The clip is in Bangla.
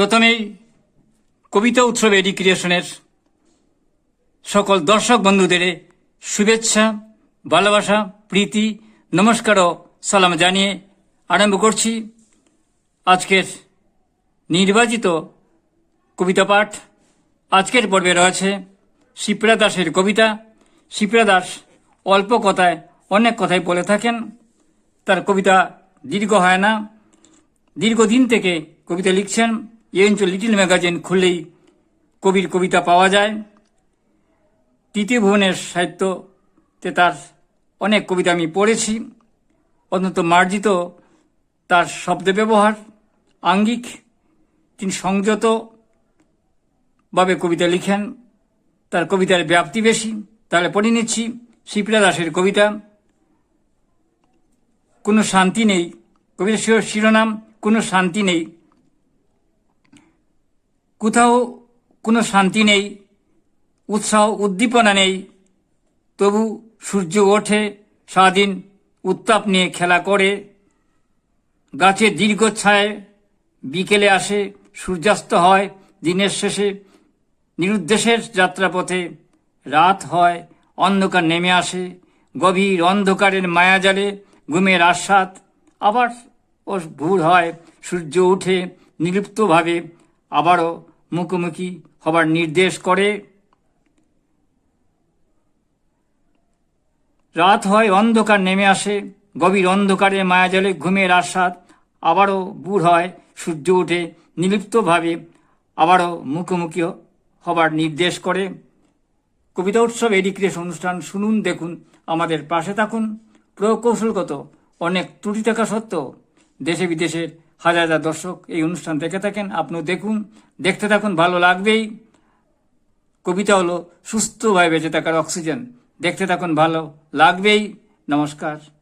প্রথমেই কবিতা উৎসব এডি ক্রিয়েশনের সকল দর্শক বন্ধুদের শুভেচ্ছা, ভালোবাসা, প্রীতি, নমস্কার ও সালাম জানিয়ে আরম্ভ করছি আজকের নির্বাচিত কবিতা পাঠ। আজকের পর্বে রয়েছে শিপ্রা দাসের কবিতা। শিপ্রা দাস অল্প কথায় অনেক কথাই বলে থাকেন। তার কবিতা দীর্ঘ হয় না। দীর্ঘদিন থেকে কবিতা লিখছেন। এই অঞ্চল লিটিল ম্যাগাজিন খুললেই কবির কবিতা পাওয়া যায়। তৃতীয় ভুবনের সাহিত্যতে তার অনেক কবিতা আমি পড়েছি। অত্যন্ত মার্জিত তার শব্দ ব্যবহার, আঙ্গিক, তিনি সংযতভাবে কবিতা লিখেন। তার কবিতার ব্যাপ্তি বেশি। তাহলে পড়ে নিচ্ছি শিপ্রা দাসের কবিতা। কোনো শান্তি নেই। কবিতার শিরো- শিরোনাম, কোনো শান্তি নেই। কোথাও কোনো শান্তি নেই, উৎসাহ, উদ্দীপনা নেই, তবু সূর্য ওঠে, সারাদিন উত্তাপ নিয়ে খেলা করে, গাছে দীর্ঘ ছায় বিকেলে আসে, সূর্যাস্ত হয়, দিনের শেষে নিরুদ্দেশের যাত্রাপথে রাত হয়, অন্ধকার নেমে আসে, গভীর অন্ধকারের মায়াজালে ঘুমের আস্বাদ, আবার ও ভোর হয়, সূর্য উঠে, নিলুপ্তভাবে আবারও মুখোমুখি হবার নির্দেশ করে। রাত হয়, অন্ধকার নেমে আসে, গভীর অন্ধকারে মায়াজলে ঘুমের আস্বাদ, আবারও বুড় হয়, সূর্য উঠে নিলিপ্তভাবে আবারও মুখোমুখি হবার নির্দেশ করে। কবিতা উৎসব এডিক্রেশ অনুষ্ঠান শুনুন, দেখুন, আমাদের পাশে থাকুন। প্রকৌশলগত অনেক ত্রুটি থাকা সত্ত্বেও দেশে বিদেশের হাজার হাজার দর্শক এই অনুষ্ঠান দেখে থাকেন। আপনিও দেখুন, দেখতে থাকুন, ভালো লাগবেই। কবিতা হলো সুস্থভাবে বেঁচে থাকার অক্সিজেন। দেখতে থাকুন, ভালো লাগবেই। নমস্কার।